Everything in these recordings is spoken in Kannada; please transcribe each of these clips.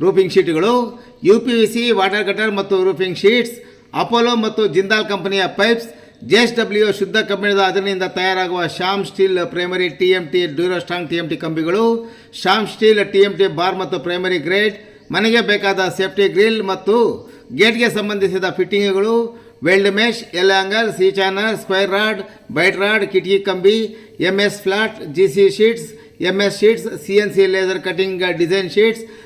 Roofing ಶೀಟ್ಗಳು U P V C water cutter ಮತ್ತು ರೂಫಿಂಗ್ ಶೀಟ್ಸ್ ಅಪೋಲೋ ಮತ್ತು ಜಿಂದಾಲ್ ಕಂಪನಿಯ ಪೈಪ್ಸ್ ಜೆ ಎಸ್ ಡಬ್ಲ್ಯೂ ಶುದ್ಧ ಕಬ್ಬಿಣದ ಅದರಿಂದ ತಯಾರಾಗುವ Shyam steel primary T M T Durostrong T M T ಕಂಬಿಗಳು Shyam steel T M T bar ಮತ್ತು ಪ್ರೈಮರಿ ಗ್ರೇಡ್ ಮನೆಗೆ ಬೇಕಾದ ಸೇಫ್ಟಿ ಗ್ರಿಲ್ ಮತ್ತು ಗೇಟ್ಗೆ ಸಂಬಂಧಿಸಿದ ಫಿಟ್ಟಿಂಗ್ಗಳು weld mesh L angle C channel square rod bright rod ಕಿಟಕಿ ಕಂಬಿ M S flat G C sheets M S sheets C N C laser cutting design sheets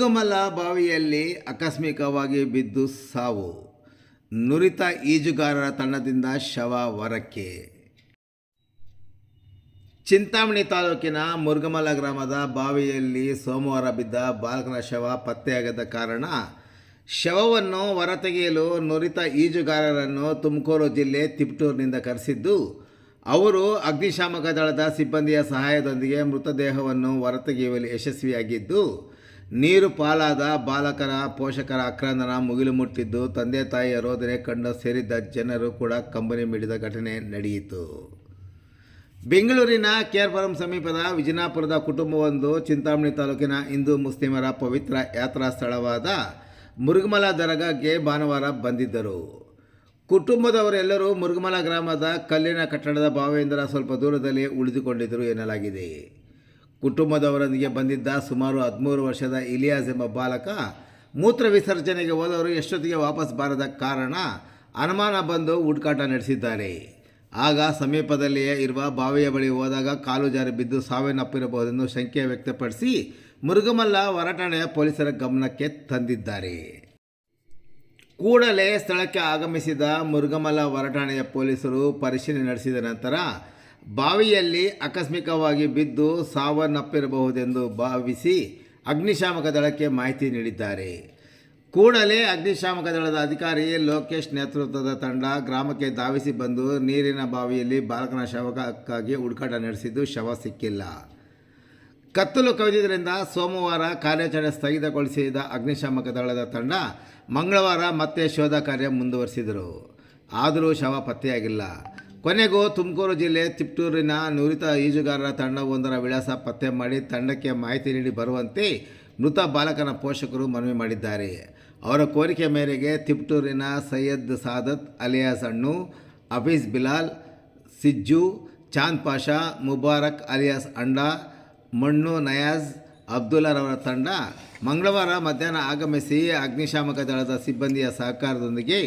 Murugamala ಬಾವಿಯಲ್ಲಿ ಆಕಸ್ಮಿಕವಾಗಿ ಬಿದ್ದು ಸಾವು. ನುರಿತ ಈಜುಗಾರರ ತಂಡದಿಂದ ಶವ ವರಕ್ಕೆ ಚಿಂತಾಮಣಿ ತಾಲೂಕಿನ ಮುರುಗಮಲ ಗ್ರಾಮದ ಬಾವಿಯಲ್ಲಿ ಸೋಮವಾರ ಬಿದ್ದ ಬಾಲಕನ ಶವ ಪತ್ತೆಯಾಗದ ಕಾರಣ ಶವವನ್ನು ಹೊರತೆಗೆಯಲು ನುರಿತ ಈಜುಗಾರರನ್ನು ತುಮಕೂರು ಜಿಲ್ಲೆ ತಿಪ್ಟೂರಿನಿಂದ ಕರೆಸಿದ್ದು, ಅವರು ಅಗ್ನಿಶಾಮಕ ದಳದ ಸಿಬ್ಬಂದಿಯ ಸಹಾಯದೊಂದಿಗೆ ಮೃತದೇಹವನ್ನು ಹೊರತೆಗೆಯುವಲ್ಲಿ ಯಶಸ್ವಿಯಾಗಿದ್ದು ನೀರು ಪಾಲಾದ ಬಾಲಕರ, ಪೋಷಕರ ಆಕ್ರಂದನ ಮುಗಿಲು ಮುಟ್ಟಿದ್ದು, ತಂದೆ ತಾಯಿಯ ರೋದನೆ ಕಂಡು ಸೇರಿದ್ದ ಜನರು ಕೂಡ ಕಂಬನಿ ಮಿಡಿದ ಘಟನೆ ನಡೆಯಿತು. ಬೆಂಗಳೂರಿನ ಕೇರ್ಪುರಂ ಸಮೀಪದ ವಿಜಯನಾಪುರದ ಕುಟುಂಬವೊಂದು ಚಿಂತಾಮಣಿ ತಾಲೂಕಿನ ಹಿಂದೂ ಮುಸ್ಲಿಮರ ಪವಿತ್ರ ಯಾತ್ರಾ ಸ್ಥಳವಾದ ಮುರುಗಮಲ ದರಗಾಗೆ ಭಾನುವಾರ ಬಂದಿದ್ದರು. ಕುಟುಂಬದವರೆಲ್ಲರೂ ಮುರುಗಮಲ ಗ್ರಾಮದ ಕಲ್ಲಿನ ಕಟ್ಟಡದ ಭಾವೇಂದ್ರ ಸ್ವಲ್ಪ ದೂರದಲ್ಲಿ ಉಳಿದುಕೊಂಡಿದ್ದರು ಎನ್ನಲಾಗಿದೆ. ಕುಟುಂಬದವರೊಂದಿಗೆ ಬಂದಿದ್ದ ಸುಮಾರು ಹದಿಮೂರು ವರ್ಷದ ಇಲಿಯಾಸ್ ಎಂಬ ಬಾಲಕ ಮೂತ್ರ ವಿಸರ್ಜನೆಗೆ ಹೋದವರು ಎಷ್ಟೊತ್ತಿಗೆ ವಾಪಸ್ ಬಾರದ ಕಾರಣ ಅನುಮಾನ ಬಂದು ಹುಡುಕಾಟ ನಡೆಸಿದ್ದಾರೆ. ಆಗ ಸಮೀಪದಲ್ಲಿಯೇ ಇರುವ ಬಾವಿಯ ಬಳಿ ಹೋದಾಗ ಕಾಲು ಜಾರಿ ಬಿದ್ದು ಸಾವನ್ನಪ್ಪಿರಬಹುದೆಂದು ಶಂಕೆ ವ್ಯಕ್ತಪಡಿಸಿ ಮುರುಗಮಲ್ಲ ಹೊರಠಾಣೆಯ ಪೊಲೀಸರ ಗಮನಕ್ಕೆ ತಂದಿದ್ದಾರೆ. ಕೂಡಲೇ ಸ್ಥಳಕ್ಕೆ ಆಗಮಿಸಿದ ಮುರುಗಮಲ್ಲ ಹೊರಠಾಣೆಯ ಪೊಲೀಸರು ಪರಿಶೀಲನೆ ನಡೆಸಿದ ನಂತರ ಬಾವಿಯಲ್ಲಿ ಆಕಸ್ಮಿಕವಾಗಿ ಬಿದ್ದು ಸಾವನ್ನಪ್ಪಿರಬಹುದೆಂದು ಭಾವಿಸಿ ಅಗ್ನಿಶಾಮಕ ದಳಕ್ಕೆ ಮಾಹಿತಿ ನೀಡಿದ್ದಾರೆ. ಕೂಡಲೇ ಅಗ್ನಿಶಾಮಕ ದಳದ ಅಧಿಕಾರಿ ಲೋಕೇಶ್ ನೇತೃತ್ವದ ತಂಡ ಗ್ರಾಮಕ್ಕೆ ಧಾವಿಸಿ ಬಂದು ನೀರಿನ ಬಾವಿಯಲ್ಲಿ ಬಾಲಕನ ಶವಕ್ಕಾಗಿ ಹುಡುಕಾಟ ನಡೆಸಿದ್ದು ಶವ ಸಿಕ್ಕಿಲ್ಲ. ಕತ್ತಲು ಕವಿದಿದ್ದರಿಂದ ಸೋಮವಾರ ಕಾರ್ಯಾಚರಣೆ ಸ್ಥಗಿತಗೊಳಿಸಿದ ಅಗ್ನಿಶಾಮಕ ದಳದ ತಂಡ ಮಂಗಳವಾರ ಮತ್ತೆ ಶೋಧ ಕಾರ್ಯ ಮುಂದುವರಿಸಿದರು. ಆದರೂ ಶವ ಪತ್ತೆಯಾಗಿಲ್ಲ. ಕೊನೆಗೂ ತುಮಕೂರು ಜಿಲ್ಲೆ ತಿಪ್ಟೂರಿನ ನುರಿತ ಈಜುಗಾರರ ತಂಡವೊಂದರ ವಿಳಾಸ ಪತ್ತೆ ಮಾಡಿ ತಂಡಕ್ಕೆ ಮಾಹಿತಿ ನೀಡಿ ಬರುವಂತೆ ಮೃತ ಬಾಲಕನ ಪೋಷಕರು ಮನವಿ ಮಾಡಿದ್ದಾರೆ. ಅವರ ಕೋರಿಕೆ ಮೇರೆಗೆ ತಿಪ್ಟೂರಿನ ಸೈಯದ್ ಸಾದತ್ ಅಲಿಯಾಸ್ ಅಣ್ಣು ಹಫೀಸ್ ಬಿಲಾಲ್, ಸಿಜ್ಜು, ಚಾಂದ್ ಪಾಷಾ, ಮುಬಾರಕ್ ಅಲಿಯಾಸ್ ಅಂಡಾ ಮಣ್ಣು ನಯಾಜ್ ಅಬ್ದುಲ್ಲಾರವರ ತಂಡ ಮಂಗಳವಾರ ಮಧ್ಯಾಹ್ನ ಆಗಮಿಸಿ ಅಗ್ನಿಶಾಮಕ ದಳದ ಸಿಬ್ಬಂದಿಯ ಸಹಕಾರದೊಂದಿಗೆ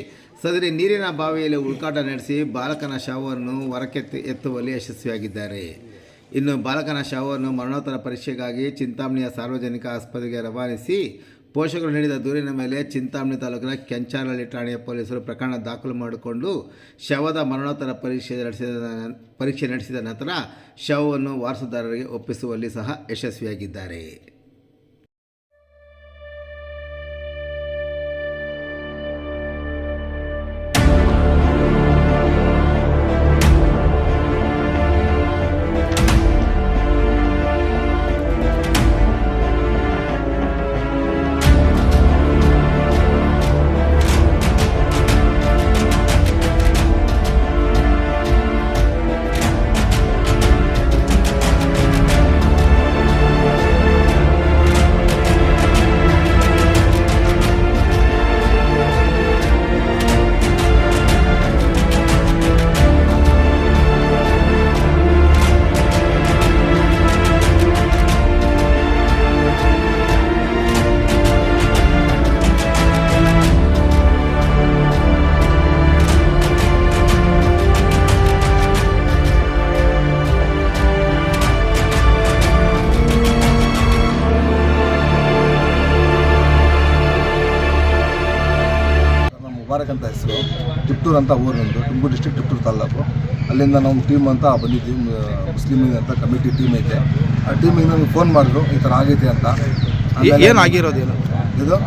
ಸದರಿ ನೀರಿನ ಬಾವಿಯಲ್ಲಿ ಹುಡುಕಾಟ ನಡೆಸಿ ಬಾಲಕನ ಶವವನ್ನು ಹೊರಕ್ಕೆ ಎತ್ತುವಲ್ಲಿ ಯಶಸ್ವಿಯಾಗಿದ್ದಾರೆ. ಇನ್ನು ಬಾಲಕನ ಶವವನ್ನು ಮರಣೋತ್ತರ ಪರೀಕ್ಷೆಗಾಗಿ ಚಿಂತಾಮಣಿಯ ಸಾರ್ವಜನಿಕ ಆಸ್ಪತ್ರೆಗೆ ರವಾನಿಸಿ ಪೋಷಕರು ನೀಡಿದ ದೂರಿನ ಮೇಲೆ ಚಿಂತಾಮಣಿ ತಾಲೂಕಿನ ಕೆಂಚಾನಹಳ್ಳಿ ಠಾಣೆಯ ಪೊಲೀಸರು ಪ್ರಕರಣ ದಾಖಲು ಮಾಡಿಕೊಂಡು ಶವದ ಮರಣೋತ್ತರ ಪರೀಕ್ಷೆ ನಡೆಸಿದ ಪರೀಕ್ಷೆ ನಡೆಸಿದ ನಂತರ ಶವವನ್ನು ವಾರಸುದಾರರಿಗೆ ಒಪ್ಪಿಸುವಲ್ಲಿ ಸಹ ಯಶಸ್ವಿಯಾಗಿದ್ದಾರೆ. ಮುಬಾರಕ್ ಅಂತ ಹೆಸರು ತಿಪ್ಟೂರು ಅಂತ ಊರು ನಮ್ಮದು ತುಮಕೂರು ಡಿಸ್ಟ್ರಿಕ್ಟ್ ತಿಪ್ಟೂರು ತಾಲೂಕು ಅಲ್ಲಿಂದ ನಾವು ಟೀಮ್ ಅಂತ ಬಂದಿದ್ದೀವಿ. ಮುಸ್ಲಿಮ್ ಅಂತ ಕಮಿಟಿ ಟೀಮ್ ಐತೆ. ಆ ಟೀಮಿಗೆ ನಮಗೆ ಫೋನ್ ಮಾಡಿದ್ರು ಈ ಥರ ಆಗೈತೆ ಅಂತ. ಏನಾಗಿರೋದು ಏನು ಇದು?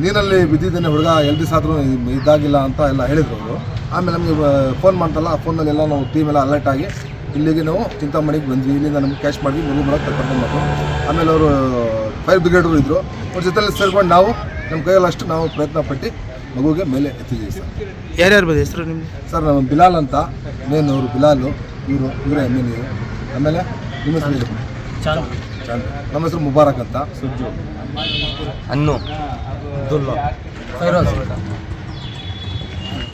ನೀರಲ್ಲಿ. ಬಿದ್ದಿದ್ದೇನೆ ಹುಡುಗ ಎಲ್ ದಿವಸ ಆದರೂ ಇದಾಗಿಲ್ಲ ಅಂತ ಎಲ್ಲ ಹೇಳಿದ್ರು ಅವರು. ಆಮೇಲೆ ನಮಗೆ ಫೋನ್ ಮಾಡ್ತಲ್ಲ ಆ ಫೋನಲ್ಲಿ ಎಲ್ಲ ನಾವು ಟೀಮ್ ಎಲ್ಲ ಅಲರ್ಟ್ ಆಗಿ ಇಲ್ಲಿಗೆ ನಾವು ಚಿಂತಾಮಣಿಗೆ ಬಂದ್ವಿ. ಇಲ್ಲಿಂದ ನಮ್ಗೆ ಕ್ಯಾಶ್ ಮಾಡಿ ಮನೆ ಮಾಡೋಕೆ ಕರ್ಕೊಂಡ್ಬಂದು ಆಮೇಲೆ ಅವರು ಫೈರ್ ಬ್ರಿಗೇಡರು ಇದ್ದರು ಅವ್ರ ಜೊತೆಲಿ ಸೇರ್ಕೊಂಡು ನಾವು ನಮ್ಮ ಕೈಯಲ್ಲಿ ಅಷ್ಟು ನಾವು ಪ್ರಯತ್ನ ಪಟ್ಟು ಮಗುವಿಗೆ ಮೇಲೆ ಎತ್ತಿದ್ದೀವಿ ಸರ್. ಯಾರ್ಯಾರು ಬಂದ ಹೆಸರು ನಿಮ್ಮ ಸರ್ ನಮ್ಮ ಬಿಲಾಲ್ ಅಂತ. ಮೇನ್ ಅವರು ಬಿಲಾಲು ಇವರು ಇವರೇ ಎಲ್ ಎ ಆಮೇಲೆ ನಿಮ್ಮ ಹೆಸರು. ಚಾಂದ್. ನಮ್ಮ ಹೆಸರು ಮುಬಾರಕ್ ಅಂತ. ಸುಜ್ಜು. ಅನ್ನು. ಫೈರೋಜ್.